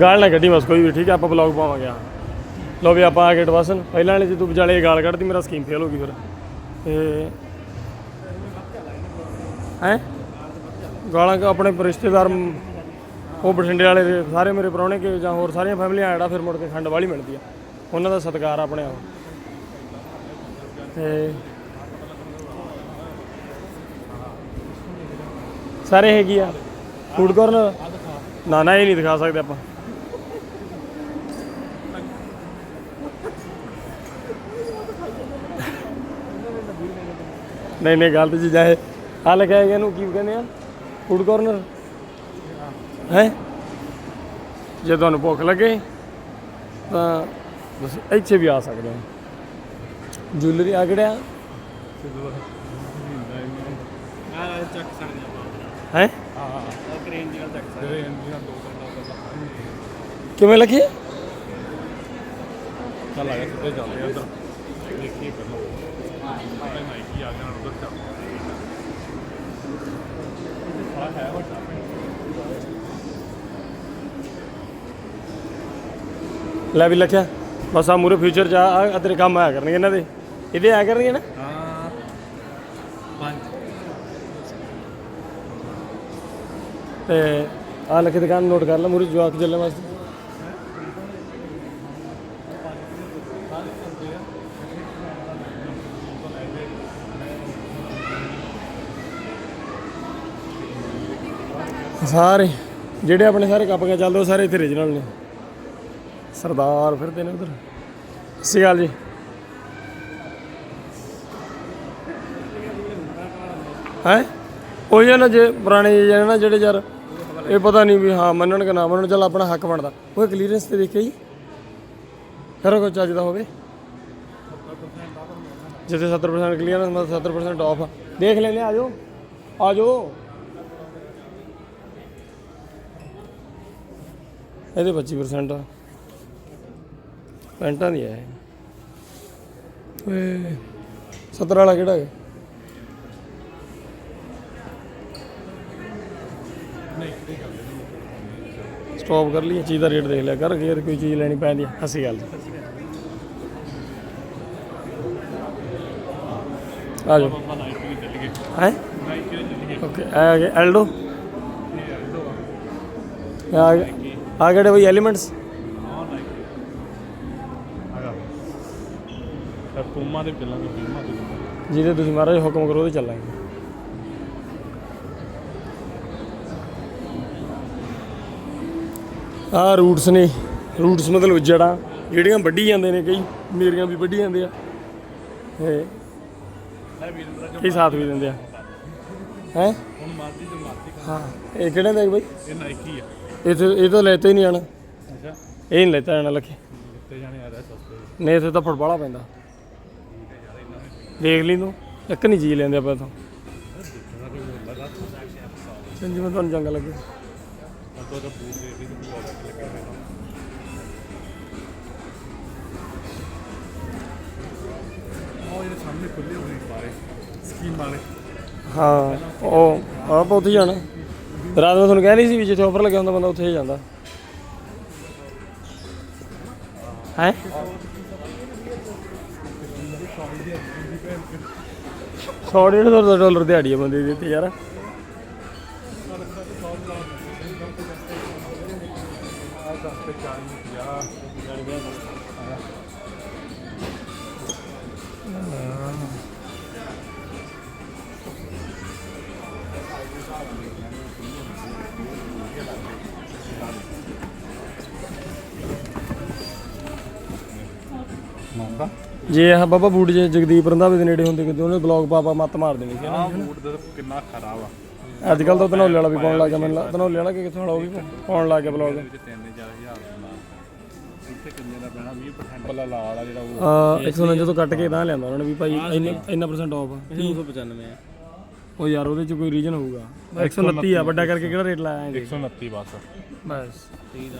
ਗਾਲ ਨਾ ਕੱਢੀ ਬਸ, ਕੋਈ ਵੀ ਠੀਕ ਹੈ, ਆਪਾਂ ਬਲੌਗ ਪਾਵਾਂਗੇ ਹਾਂ ਲੋ ਵੀ ਆਪਾਂ ਆ ਗਏ ਟਵਾਸਨ ਪਹਿਲਾਂ ਵਾਲੇ 'ਚ ਤੂੰ ਵਿਚਾਲੇ ਗਾਲ ਕੱਢਦੀ ਮੇਰਾ ਸਕੀਮ ਫੇਲ ਹੋ ਗਈ ਫਿਰ। ਤੇ ਹੈ? ਗਾਲਾਂ ਆਪਣੇ ਰਿਸ਼ਤੇਦਾਰ ਉਹ ਬਠਿੰਡੇ ਵਾਲੇ ਦੇ, ਸਾਰੇ ਮੇਰੇ ਪ੍ਰਾਹੁਣੇ ਕੇ ਜਾਂ ਹੋਰ ਸਾਰੀਆਂ ਫੈਮਲੀਆਂ ਆੜਾ ਫਿਰ ਮੁੜ ਕੇ ਖੰਡ ਵਾਲੀ ਮਿਲਦੀ ਆ। ਉਹਨਾਂ ਦਾ ਸਤਿਕਾਰ ਆ ਆਪਣੇ ਆਪ। ਤੇ ਸਾਰੇ ਹੈਗੀ ਆ। ਫੂਡ ਕਾਰਨਰ ਨਾ ਨਾ, ਇਹ ਨਹੀਂ ਦਿਖਾ ਸਕਦੇ ਆਪਾਂ। ਨਹੀਂ ਨਹੀਂ, ਗਲਤ ਚੀਜ਼ਾਂ ਇਹ। ਆ ਲਿਖਿਆ ਹੈਗਾ ਇਹਨੂੰ, ਕੀ ਕਹਿੰਦੇ ਆ? ਫੂਡ ਕਾਰਨਰ ਹੈ? ਜੇ ਤੁਹਾਨੂੰ ਭੁੱਖ ਲੱਗੇ, ਤਾਂ ਤੁਸੀਂ ਇੱਥੇ ਵੀ ਆ ਸਕਦੇ ਹੋ। ਜੁਐਲਰੀ ਆ ਕਿਹੜਿਆ ਆ ਚੱਕ ਸਕਦੇ ਆਪਾਂ। ਹੈ? ਹਾਂ ਉਹ ਕ੍ਰੇਨ ਦੀ ਗੱਲ ਚੱਕ ਸਕਦੇ ਇੰਡੀਆਂ ਦੋ ਤਿੰਨ ਕਿਵੇਂ ਲੱਗੀ? ਚੱਲ ਆ ਗਿਆ ਸਿੱਧੇ ਚੱਲਦੇ ਆ ਦੇਖੀਏ ਪਹਿਲਾਂ ਨਾਈਕੀ ਆ ਜਾਣਾ ਉਧਰ ਚੱਲ ਸਾਰਾ ਹੈ ਵੱਡਾ ਲੈ ਵੀ ਲਿਖਿਆ। ਬਸ ਆ ਮੂਰੇ ਫਿਊਚਰ ਚ ਆ ਤੇਰੇ ਕੰਮ ਆਇਆ ਕਰਨਗੇ ਇਹਨਾਂ ਦੇ। ਇਹਦੇ ਆਇਆ ਕਰਨਗੇ ਨਾ ਹਾਂ ਪੰਜ ਤੇ ਆ ਲਿਖੇ ਦੁਕਾਨ ਨੋਟ ਕਰ ਲੈ ਮੂਰੀ ਜਵਾਕ ਚੱਲਣ ਵਾਸਤੇ। ਸਾਰੇ, ਜਿਹੜੇ ਆਪਣੇ ਸਾਰੇ ਕੱਪ ਕੇ ਚੱਲਦੇ ਉਹ ਸਾਰੇ ਇੱਥੇ ਰੀਜਨਲ ਨੇ। ਸਰਦਾਰ ਫਿਰਦੇ ਨੇ ਉਧਰ। ਸਤਿ ਸ਼੍ਰੀ ਅਕਾਲ ਜੀ। ਹੈ? ਉਹੀ ਆ ਨਾ ਜੇ ਪੁਰਾਣੇ ਜਿਹੇ ਨਾ ਜਿਹੜੇ ਯਾਰ, ਇਹ ਪਤਾ ਨਹੀਂ ਵੀ ਹਾਂ ਮੰਨਣ ਕਿ ਨਾ ਮੰਨਣ, ਚੱਲ ਆਪਣਾ ਹੱਕ ਬਣਦਾ। ਉਹ ਕਲੀਅਰੈਂਸ ਤੇ ਦੇਖਿਆ ਜੀ। ਫਿਰ ਕੋਈ ਚੱਜ ਦਾ ਹੋਵੇ। ਜਿੱਥੇ 70% ਕਲੀਅਰੈਂਸ ਮਤਲਬ 70% ਆਫ ਦੇਖ ਲੈਂਦੇ ਆ ਜਾਓ। ਆ ਜਾਓ। ਇਹਦੇ 25% ਆ। ਪੈਂਟਾਂ ਦੀ ਹੈ ਇਹ। ਓਏ 70 ਵਾਲਾ ਕਿਹੜਾ ਹੈ? ਸਟਾਪ ਕਰ ਲਈ ਚੀਜ਼ ਦਾ ਰੇਟ ਦੇਖ ਲਿਆ ਕਰ ਫੇਰ ਕੋਈ ਚੀਜ਼ ਲੈਣੀ ਪੈਂਦੀ ਹੈ ਹੱਸੀ ਗੱਲ ਆ ਜਾਓ। ਹੈ? ਓਕੇ ਆ ਗਏ ਐਲਡੋ ਆ ਆ ਗਏ ਬਈ ਐਲੀਮੈਂਟਸ ਪੂਮਾ ਦੇ ਪੂਮਾ ਦੇ ਜਿਹਦੇ ਤੁਸੀਂ ਮਹਾਰਾਜ ਹੁਕਮ ਕਰੋ ਉਹਦੇ ਚੱਲਾਂਗੇ। ਆ ਰੂਟਸ ਨੇ ਰੂਟਸ ਮਤਲਬ ਜੜਾਂ ਜਿਹੜੀਆਂ ਵੱਢੀ ਜਾਂਦੇ ਨੇ ਕਈ ਮੇਰੀਆਂ ਵੀ ਵੱਢੀ ਜਾਂਦੇ ਆ। ਤੇ ਕਈ ਸਾਥ ਵੀ ਦਿੰਦੇ ਆ। ਹੈ? ਹੁਣ ਮਾਰਦੀ ਤੇ ਮਾਰਦੀ ਹਾਂ ਇਹ ਕਿਹੜੇ ਦਾ ਬਈ? ਇਹ ਨਾਈਕੀ ਆ। ਇਹ ਤਾਂ ਇਹ ਤਾਂ ਲੈਤਾ ਹੀ ਨਹੀਂ ਜਾਣਾ। ਅੱਛਾ। ਇਹ ਨਹੀਂ ਲੈਤਾ ਜਾਣਾ ਲੱਖੇ। ਤੇ ਜਾਣੇ ਆ ਰਿਹਾ ਸਸਤੇ। ਨਹੀਂ ਇੱਥੇ ਤਾਂ ਫੁੱਟਬਾਲਾ ਪੈਂਦਾ। ਦੇਖ ਲਈ ਤੂੰ ਇੱਕ ਨਹੀਂ ਜੀ ਲੈਂਦੇ ਆਪਾਂ ਤਾਂ। ਜਿਵੇਂ ਤੁਹਾਨੂੰ ਚੰਗਾ ਲੱਗੇ। ਤਾਂ ਤਾਂ ਬੂਟ ਦੇ ਦੇ ਤੇ ਬਹੁਤ ਅੱਛੇ ਲੱਗੇ ਮੈਨੂੰ ਉਹ ਇਹਦੇ ਸਾਹਮਣੇ ਖੁੱਲੇ ਹੋਏ ਬਾਰੇ ਸਕੀਮ ਵਾਲੇ। ਹਾਂ ਉਹ ਆਪਾਂ ਉੱਥੇ ਜਾਣਾ। ਰਾਤ ਨੂੰ ਤੁਹਾਨੂੰ ਕਹਿ ਨਹੀਂ ਸੀ ਵੀ ਜਿੱਥੇ ਆਫਰ ਲੱਗਿਆ ਹੁੰਦਾ ਬੰਦਾ ਉੱਥੇ ਹੀ ਜਾਂਦਾ। ਹੈ? ਸੌ ਡੇਢ ਸੌ ਦਾ ਡਾਲਰ ਦਿਹਾੜੀ ਆ ਬੰਦੇ ਦੀ ਤੇ ਯਾਰ ਮੰਨਦਾ ਜੇ ਆਹ ਬਾਬਾ ਬੂਟ ਜੇ ਜਗਦੀਪ ਰੰਧਾਵੇ ਦੇ ਨੇੜੇ ਹੁੰਦੇ ਕਿਤੇ ਉਹਨੇ ਬਲੌਗ ਪਾਪਾ ਮੱਤ ਮਾਰ ਦੇਣੀ ਸੀ ਆਹ ਬੂਟ ਦਾ ਕਿੰਨਾ ਖਰਾਬ ਆ ਅੱਜ ਕੱਲ ਤਾਂ ਧਨੌਲੇ ਵਾਲਾ ਵੀ ਪਾਉਣ ਲੱਗ ਗਿਆ ਮੈਨੂੰ ਲੱਗਦਾ ਧਨੌਲੇ ਵਾਲਾ ਕਿ ਕਿੱਥੋਂ ਵਾਲਾ ਉਹ ਵੀ ਪਾਉਣ ਲੱਗ ਗਿਆ ਬਲੌਗ। ਵਿੱਚ 3000 ਦਾ ਇੱਥੇ ਕਿੰਨੇ ਦਾ ਪੈਣਾ 20% ਵਾਲਾ ਲਾ ਵਾਲਾ ਜਿਹੜਾ ਉਹ ਆ 149 ਤੋਂ ਕੱਟ ਕੇ ਤਾਂ ਲਿਆਂਦਾ ਉਹਨਾਂ ਨੇ ਵੀ ਭਾਈ ਇੰਨਾ ਇੰਨਾ ਪਰਸੈਂਟ ਆਫ ਆ। 295 ਆ। ਉਹ ਯਾਰ ਉਹਦੇ ਚ ਕੋਈ ਰੀਜਨ ਹੋਊਗਾ? 129 ਆ ਵੱਡਾ ਕਰਕੇ ਕਿਹੜਾ ਰੇਟ ਲਾਇਆ ਹੈ 129 ਬਸ। ਬਸ।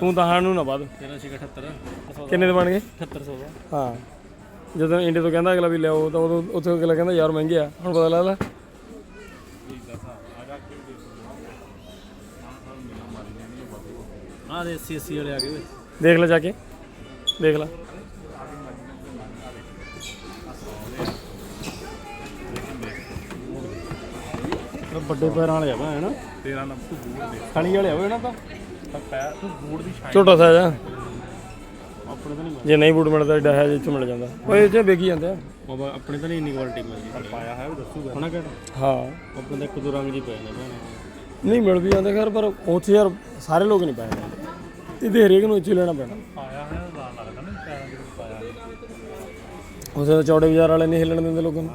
ਤੂੰ ਤਾਂ ਹਾਣ ਨੂੰ ਨਾ ਵੱਧ। 1378 ਕਿੰਨੇ ਦੇ ਬਣ ਗਏ? 7800 ਦਾ ਹਾਂ। ਜਦੋਂ ਇੰਡੀਆ ਤੋਂ ਕਹਿੰਦਾ ਅਗਲਾ ਵੀ ਲਿਆਓ ਤਾਂ ਉਦੋਂ ਉੱਥੇ ਅਗਲਾ ਕਹਿੰਦਾ ਯਾਰ ਮਹਿੰਗੇ ਆ ਹੁਣ ਪਤਾ ਲੱਗਦਾ। ਆ ਸਾ ਆ ਜਾ ਕੇ ਦੇ ਹਾਂ ਆ ਦੇ 80 80 ਵਾਲੇ ਆ ਗਏ ਓਏ। ਦੇਖ ਲੈ ਜਾ ਕੇ। ਦੇਖ ਲੈ। ਵੱਡੇ ਪੈਰਾਂ ਵਾਲੇ ਆ ਬਾ ਹੈਨਾ 13 ਨੰਬਰ ਤੂੰ ਬੂਟ ਦੇ ਖਣੀ ਵਾਲੇ ਆ ਓਏ ਨਾ ਤਾਂ। ਪੈਰ ਤੂੰ ਬੂਟ ਦੀ ਸ਼ਾਈਨ ਛੋਟਾ ਸਾਈਜ਼ ਆ। ਆਪਣੇ ਤਾਂ ਨਹੀਂ ਜੇ ਨਹੀਂ ਬੂਟ ਮਿਲਦਾ ਏਡਾ ਹੈ ਜੇ ਚ ਮਿਲ ਜਾਂਦਾ। ਓਏ ਚ ਵਿਕੀ ਜਾਂਦੇ ਆ। ਬਾਬਾ ਆਪਣੇ ਤਾਂ ਨਹੀਂ ਇੰਨੀ ਕੁਆਲਿਟੀ ਮਿਲਦੀ। ਪਰ ਪਾਇਆ ਹੈ ਉਹ ਦੱਸੂਗਾ। ਹਣਾ ਕਿਹੜਾ? ਹਾਂ। ਆਪਣੇ ਤਾਂ ਇੱਕ ਦੋ ਰੰਗ ਜੀ ਪਏ ਨੇ ਭੈਣੇ। ਨਹੀਂ ਮਿਲ ਵੀ ਜਾਂਦੇ ਖੈਰ ਪਰ ਉੱਥੇ ਯਾਰ ਸਾਰੇ ਲੋਕ ਨਹੀਂ ਪਾਏ ਜਾਂਦੇ। ਇਹਦੇ ਹਰੇਕ ਨੂੰ ਇੱਥੇ ਲੈਣਾ ਪੈਣਾ। ਪਾਇਆ ਹੈ ਲਾਲ ਲੱਗਦਾ ਨਾ ਪੈਰਾਂ ਦੇ ਵਿੱਚ ਪਾਇਆ ਉਸੇ ਤਾਂ ਚੌੜੇ ਬਾਜ਼ਾਰ ਵਾਲੇ ਨਹੀਂ ਹਿੱਲਣ ਦਿੰਦੇ ਲੋਕਾਂ ਨੂੰ।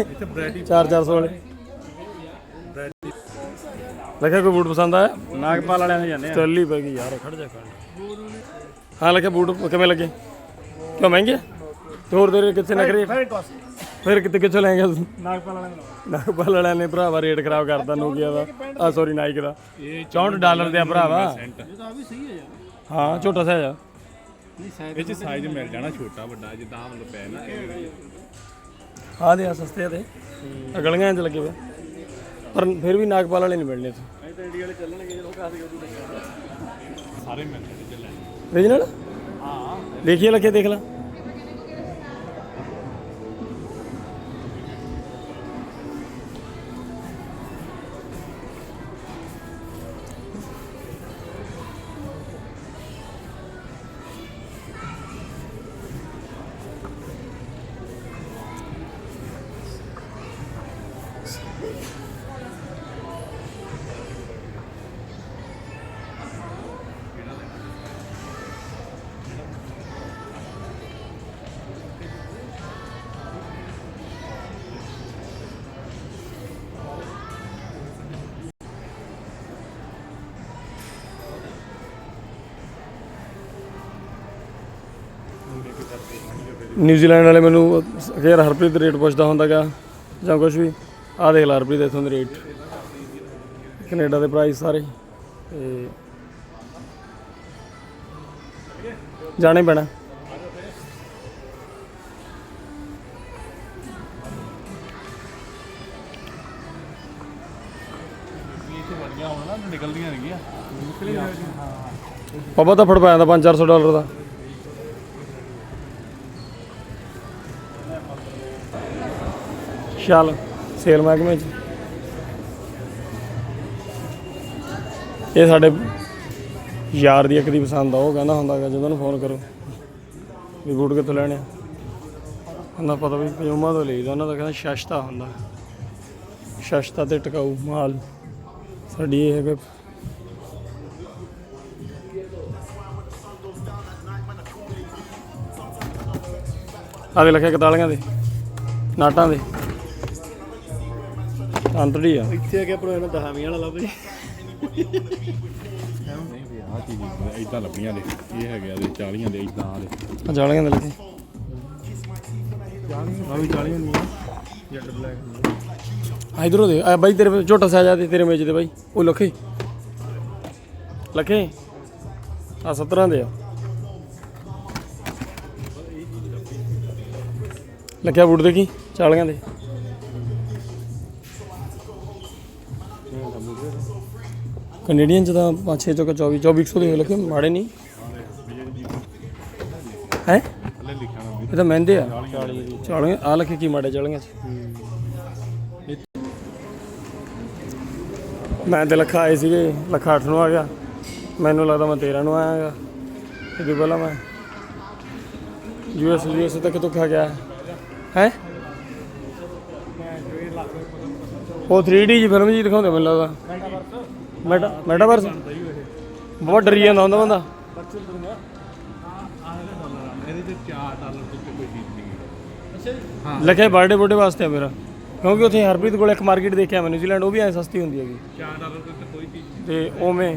ਇੱਥੇ ਵੈਰਾਈਟੀ 4-400 ਵਾਲੇ। ਲੱਗਾ ਕੋਈ ਬੂਟ ਪਸੰਦ ਆਇਆ? ਨਾਗਪਾਲ ਵਾਲਿਆਂ ਦੇ ਜਾਂਦੇ ਆ। ਚੱਲੀ ਪੈ ਗਈ ਯਾਰ ਖੜ ਜਾ ਖੜ ਹਾਂ ਲੱਗੇ ਬੂਟ ਕਿਵੇਂ ਲੱਗੇ? ਕਿਉਂ ਮਹਿੰਗੇ? ਤੇ ਹੋਰ ਤੇਰੇ ਕਿੱਥੇ ਕਾਸਟ ਫਿਰ ਕਿੱਥੇ ਕਿੱਥੋਂ ਲੈਂਗੇ ਤੁਸੀਂ ਨਾਗਪਾਲ ਵਾਲਿਆਂ ਦਾ ਨਾਗਪਾਲ ਵਾਲਿਆਂ ਨੇ ਭਰਾਵਾ ਰੇਟ ਖਰਾਬ ਕਰਤਾ ਨੋਕੀਆ ਦਾ। ਆ ਸੌਰੀ ਨਾਈਕ ਦਾ। ਇਹ 64 ਡਾਲਰ ਦੇ ਆ ਭਰਾਵਾ। ਸੈਂਟ ਇਹ ਤਾਂ ਵੀ ਸਹੀ ਹੈ ਯਾਰ। ਹਾਂ ਛੋਟਾ ਸਾਈਜ਼ ਆ। ਨਹੀਂ ਸਾਈਜ਼ ਇਹ ਚ ਸਾਈਜ਼ ਮਿਲ ਜਾਣਾ ਛੋਟਾ ਵੱਡਾ ਜਿੱਦਾਂ ਮਤਲਬ ਪੈ ਨਾ ਆ ਦੇ ਆ ਸਸਤੇ ਆ ਤੇ ਆਹ ਗਲੀਆਂ 'ਚ ਲੱਗੇ ਪਏ ਪਰ ਫਿਰ ਵੀ ਨਾਗਪਾਲ ਵਾਲੇ ਨਹੀਂ ਮਿਲਣੇ ਇੱਥੇ। ਤਾਂ ਇੰਡੀਆ ਵਾਲੇ ਚੱਲਣਗੇ ਉਹ ਕਾਸੇ ਉਹ ਸਾਰੇ ਮਿਲ ਜਾਣਗੇ ਚੱਲਣ ਰੀਜਨਲ ਹਾਂ। ਦੇਖੀਏ ਲੱਗੇ ਦੇਖ ਲੈ। ਨਿਊਜ਼ੀਲੈਂਡ ਵਾਲੇ ਮੈਨੂੰ ਅਖੇਰ ਹਰਪ੍ਰੀਤ ਰੇਟ ਪੁੱਛਦਾ ਹੁੰਦਾਗਾ ਜਾਂ ਕੁਝ ਵੀ। ਆਹ ਦੇਖ ਲਾ ਹਰਪ੍ਰੀਤ ਇੱਥੋਂ ਦੇ ਰੇਟ। ਕੈਨੇਡਾ ਦੇ ਪ੍ਰਾਈਸ ਸਾਰੇ। ਤੇ ਜਾਣੇ ਪੈਣਾ। ਨਿਕਲਦੀਆਂ ਨੇਗੀਆਂ। ਪਾਪਾ ਤਾਂ ਫੜ ਪਾਇਆ ਦਾ 5-400 ਡਾਲਰ ਦਾ। ਚੱਲ ਸੇਲ ਮਹਿਕਮੇ ਚ। ਇਹ ਸਾਡੇ ਯਾਰ ਦੀ ਇੱਕ ਦੀ ਪਸੰਦ ਆ, ਉਹ ਕਹਿੰਦਾ ਹੁੰਦਾ ਗਾ, ਜਦੋਂ ਨੂੰ ਫੋਨ ਕਰੋ ਵੀ ਬੂਟ ਕਿੱਥੋਂ ਲੈਣੇ ਆ। ਕਹਿੰਦਾ ਪਤਾ ਵੀ ਪਜੂਮਾ ਤੋਂ ਲਈਦਾ, ਉਹਨਾਂ ਦਾ ਕਹਿੰਦਾ ਸ਼ਸ਼ਤਾ ਹੁੰਦਾ। ਸ਼ਸ਼ਤਾ ਤੇ ਟਿਕਾਊ ਮਾਲ। ਸਾਡੀ ਇਹ ਹੈਗਾ ਆ ਲਿਖਿਆ ਕਤਾਲੀਆਂ ਦੇ, ਨਾਟਾਂ ਦੇ। ਅੰਤੜੀ ਆ। ਇੱਥੇ ਆ ਪਰ ਇਹਨਾਂ ਦਹਾਵੀਆਂ ਵਾਲਾ ਲੱਭ। ਜੀ ਨਹੀਂ ਵੀ ਆਹ ਚੀਜ਼ ਇਦਾਂ ਲੱਭੀਆਂ ਦੇ ਇਹ ਹੈਗੇ ਆ ਦੇ 40 ਦੇ ਇਦਾਂ ਆ ਦੇ ਆ ਜਾਲੀਆਂ ਦੇ ਲਿਖੇ ਆ ਵੀ 40 ਨਹੀਂ ਜੈਟ ਬਲੈਕ ਆ ਇਧਰੋਂ ਦੇ ਆ ਬਾਈ ਤੇਰੇ ਝੋਟਾ ਸਾਜਾ ਦੇ ਤੇਰੇ ਮੇਜ ਦੇ ਬਾਈ। ਉਹ ਲਖੇ। ਲਖੇ। ਆ 17 ਦੇ ਆ। ਲਖਿਆ ਬੂਟ ਦੇ ਕੀ? 40 ਦੇ। ਕੈਨੇਡੀਅਨ ਚ ਤਾਂ 5 6 ਚੋਂ 24 2400 ਦੇ ਲਖੇ ਮਾੜੇ ਨਹੀਂ। ਹੈ? ਇਹ ਤਾਂ ਮਹਿੰਦੇ ਆ। 40 40 ਆ ਲਖੇ ਕੀ ਮਾੜੇ ਚਾਲੀਆਂ। ਚ ਮੈਂ ਤੇ ਲੱਖਾ ਆਏ ਸੀਗੇ, ਲੱਖਾ 8 ਨੂੰ ਆ ਗਿਆ। ਮੈਨੂੰ ਲੱਗਦਾ ਮੈਂ 13 ਨੂੰ ਆਇਆਗਾ ਇਹ ਤੋਂ ਪਹਿਲਾਂ ਮੈਂ। ਯੂਐਸ ਯੂਐਸ ਤੱਕ ਕਿਤੋਂ ਖਾ ਗਿਆ? ਹੈ? ਉਹ 3D ਜੀ ਫਿਲਮ ਜੀ ਦਿਖਾਉਂਦੇ ਮੈਨੂੰ ਲੱਗਦਾ। ਮੈਟਾ ਮੈਟਾਵਰਸ ਬਹੁਤ ਡਰੀ ਜਾਂਦਾ ਹੁੰਦਾ ਬੰਦਾ। ਇਹਦੇ ਤੇ 4 ਡਾਲਰ ਤੋਂ ਕੋਈ ਚੀਜ਼ ਨਹੀਂ ਅੱਛਾ ਲਿਖਿਆ ਬਰਥਡੇ ਬਰਥਡੇ ਵਾਸਤੇ ਆ ਮੇਰਾ। ਕਿਉਂਕਿ ਉੱਥੇ ਹਰਪ੍ਰੀਤ ਕੋਲ ਇੱਕ ਮਾਰਕੀਟ ਦੇਖਿਆ ਮੈਂ ਨਿਊਜ਼ੀਲੈਂਡ ਉਹ ਵੀ ਐ ਸਸਤੀ ਹੁੰਦੀ ਹੈਗੀ। 4 ਡਾਲਰ ਤੋਂ ਕੋਈ ਚੀਜ਼ ਤੇ ਉਵੇਂ।